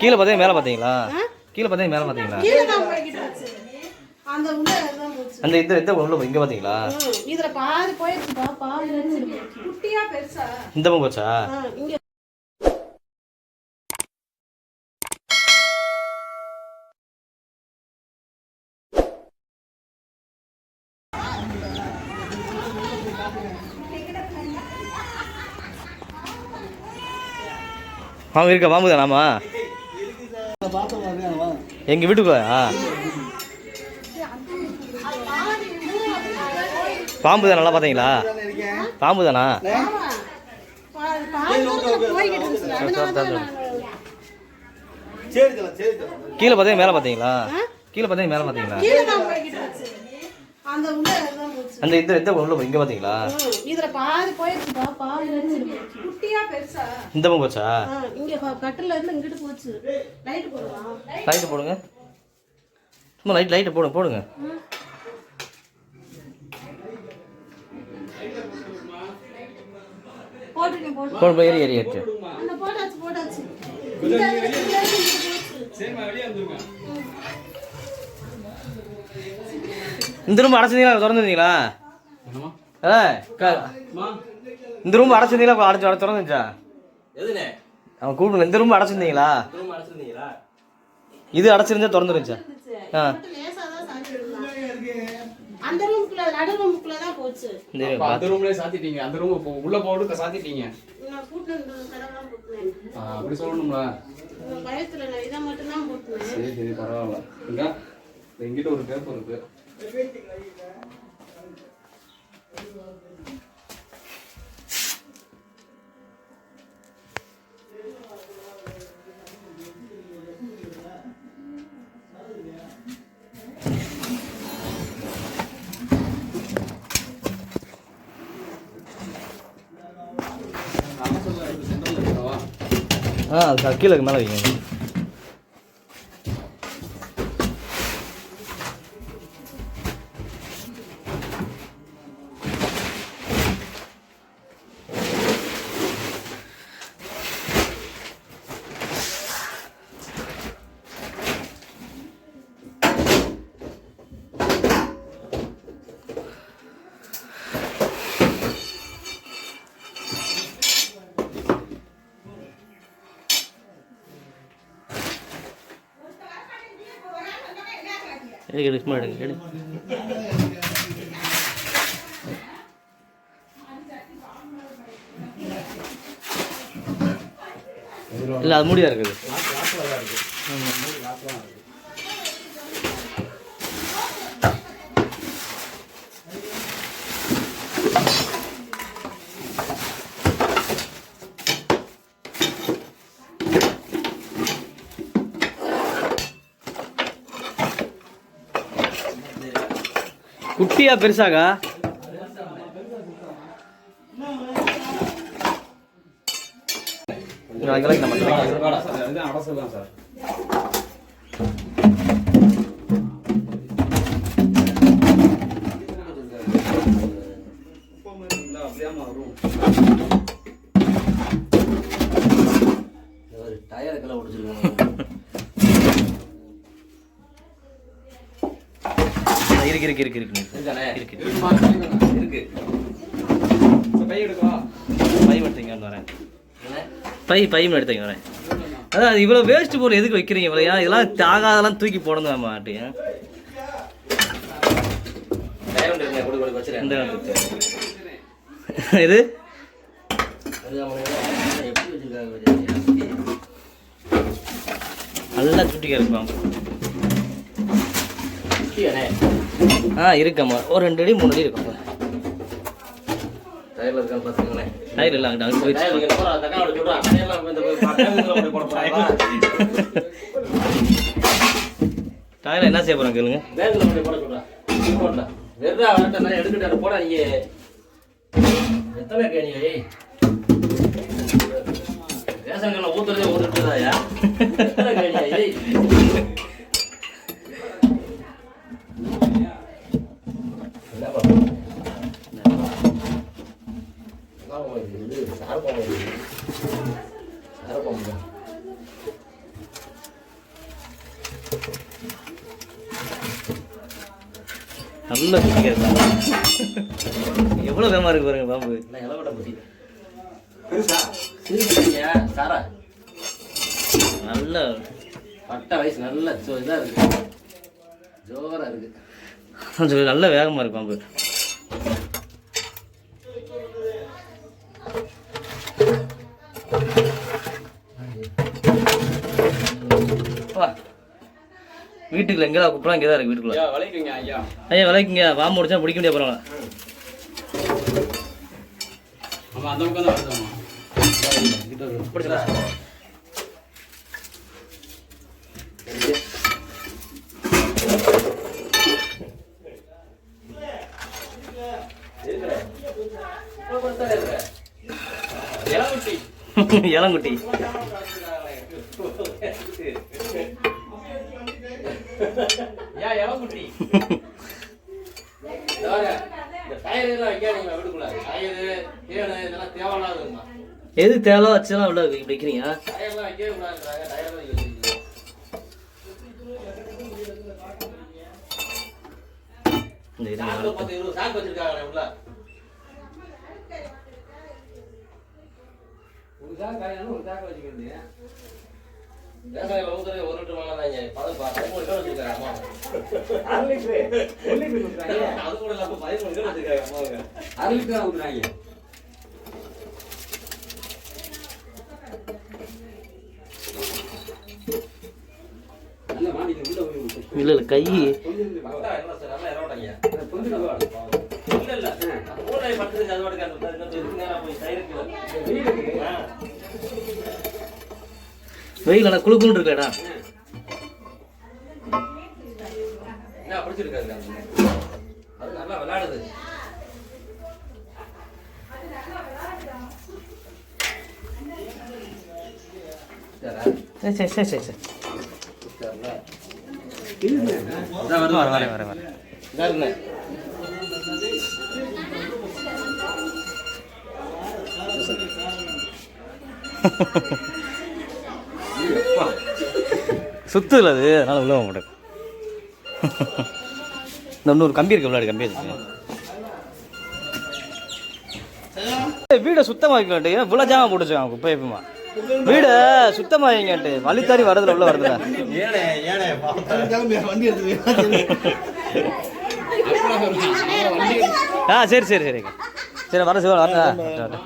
கீழே பார்த்தீங்க மேலே பார்த்தீங்களா கீழே பார்த்தீங்க மேலே பார்த்தீங்களா கீழே தான் போய்கிட்டு இருந்துச்சு அந்த உள்ள தான் போச்சு. அந்த இந்த இந்த உள்ள இங்கே பார்த்தீங்களா ம், இதுல பாதி போயிடுச்சுப்பா பாதி போச்சு குட்டியா பெருசா. இந்த போச்சா? வாங்க இருக்கா? வாம்பு தானாமா எங்கள் வீட்டுக்குள்ளயா பாம்பு தான்? நல்லா பார்த்தீங்களா பாம்பு தானா? ஆமா. அது பாதி தூரத்துல போய்கிட்டு இருந்துச்சு அதனால தான் நான் சரி தல சரி தல கீழே பார்த்தீங்க மேலே பார்த்தீங்களா கீழே பார்த்தீங்க மேலே பார்த்தீங்களா கீழே தான் போய்கிட்டு இருந்துச்சு அந்த உள்ள தான் போச்சு. அந்த இந்த இந்த உள்ள இங்கே பார்த்தீங்களா ம், இதுல பாதி போயிடுச்சுப்பா பாதி போச்சு குட்டியா பெருசா. இந்த பக்கம் போச்சா? இங்க கட்டில இருந்து இங்கிட்டு போச்சு. லைட் போடுவான் லைட்டு போடுங்க. சும்மா லைட் லைட்டை போடுங்க போடுங்க. போட்டுருக்கேன் போட்டு போடு போய் ஏறி ஏறி அந்த போட்டாச்சு போட்டாச்சு. இருந்து இங்கிட்டு போச்சு. இந்த ரூம் அடைச்சிருந்தீங்களா? திறந்துருந்தீங்களா? ஏ இந்த ரூம் அடைச்சிருந்தீங்களா? அடைச்சு அடைச்சு திறந்துச்சா எதுனே? அவன் கூப்பிடுங்க இந்த ரூம் அடைச்சிருந்தீங்களா? இது அடைச்சிருந்தா திறந்துருந்துச்சா? ஆ. அந்த ரூமுக்குள்ள நடு ரூமுக்குள்ள தான் போச்சு. இந்த அப்ப அந்த ரூம்லயே சாத்திட்டீங்க. அந்த ரூம் உள்ள போட்டு சாத்திட்டீங்க. அப்படி சொல்லணும்ல. பயத்துல நான் இதை மட்டும் தான் போட்டுனேன் சரி சரி பரவாயில்ல. இங்க எங்கிட்ட ஒரு பேப்பர் இருக்கு. ஆ அது கீழே மேலே வைங்க. எடுங்க எடுங்க சும்மா எடுங்க எடு இல்லை அது மூடியாக இருக்குது? ஆமாம் குட்டியா பெருசாகா நாளைக்கு வேலைக்கு நம்ம சார் உடைச்சிருக்காங்க இருக்கு இருக்கு இருக்கு இருக்கு இருக்கு. இருக்கு. பை எடுத்தீங்க வரேன். பை பை எடுத்தீங்க வரேன். அதான் அது இவ்வளோ வேஸ்ட் பொருள் எதுக்கு வைக்கிறீங்க இவ்வளோ ஏன் இதெல்லாம் தாகாதெல்லாம் தூக்கி போடணும் வச்சிருக்கேன் இந்த இது? நல்லா இருக்கும். குட்டியானே? ஆ இருக்கம்மா. ஒரு ரெண்டு அடி மூணு அடி இருக்கும் டயர்ல இருக்கான்னு பார்த்துக்கங்களேன் டயர் இல்லை அங்கே டயர்ல என்ன செய்ய போகிறோம் கேளுங்க. அப்படி போட சொல்றா. போடா. வெறுதா வரட்ட நான் எடுத்துட்டு போடா நீங்க எத்தனை கேணியா ஏய். ரேஷன் ஊத்துறதே ஊத்துறதாயா எத்தனை கேணியா ஏய் என்ன பண்ணுறது இது சாரப்பாம்பு இது. சாரப்பாம்பு தான். நல்ல குட்டிங்க எவ்வளோ வேகமாக இருக்கு பாருங்க பாம்பு பெருசா? சிறுத்தையா சாரா? நல்ல. பட்டை வயசு நல்ல சோ இதா இருக்கு. ஜோரா இருக்கு. நல்ல வேகமாக இருக்கு பாம்பு வா. வீட்டுக்குள்ள எங்கேயா கூப்பிடலாம்? இங்கே தான் இருக்கு வீட்டுக்குள்ள. ஐயா வளைக்குங்க ஐயா. ஐயா விலைக்குங்க பாம்பு முடிச்சா பிடிக்க முடியாது பரவாயில்ல. இளங்குட்டி. இளங்குட்டி ஐயா இளங்குட்டி இந்த டயர் எல்லாம் வைக்காதீங்க வீட்டுக்குள்ள டயரு தேனு இதெல்லாம் தேவையில்லாதுங்கம்மா எது தேவை வச்சுலாம் உள்ள இப்படி வைக்கிறீங்க? டயர்லாம் வைக்கவே கூடாதுங்கிறாங்க டயர்லாம் வைக்க வச்சிருக்கீங்க. இந்த இது சாக்கு வச்சிருக்காங்களே உள்ள ஒரு சாக்கு ஒரு சாக்கு வச்சுக்கிறது ஊத்துறது ஒரு லிட்டர் வாங்கலாங்க பதம் பதிமூணு கிலோ வச்சிருக்காங்க அம்மா அரை லிட்டரு ஒரு லிட்டர் ஊத்துறாங்க அது கூட இல்லாம பதிமூணு கிலோ வச்சிருக்காங்க அம்மாவுங்க அரை லிட்டர் தான் ஊத்து. இல்லை இல்லை கை கொஞ்சம் இருந்து வெயில் நல்லா இருக்கலடா நல்லா விளையாடுது சரிடா. சரி சரி சரி சரி. வரேன் வரேன் வரேன். சுத்துல அது அதனால உள்ள மாட்டேன். இந்த இன்னொரு கம்பி இருக்கு விளையாடு கம்பி இருக்கு வீடை சுத்தமாக வைக்க மாட்டேன் இவ்வளோ ஜாமான் போட்டு வச்சுக்காங்க குப்பை எப்பமா வீடை சுத்தமாக வைங்கன்ட்டு வழித்தாரி வரதுல உள்ள வரதுல ஆ சரி சரி சரிங்க சரி வர சிவா வரேன்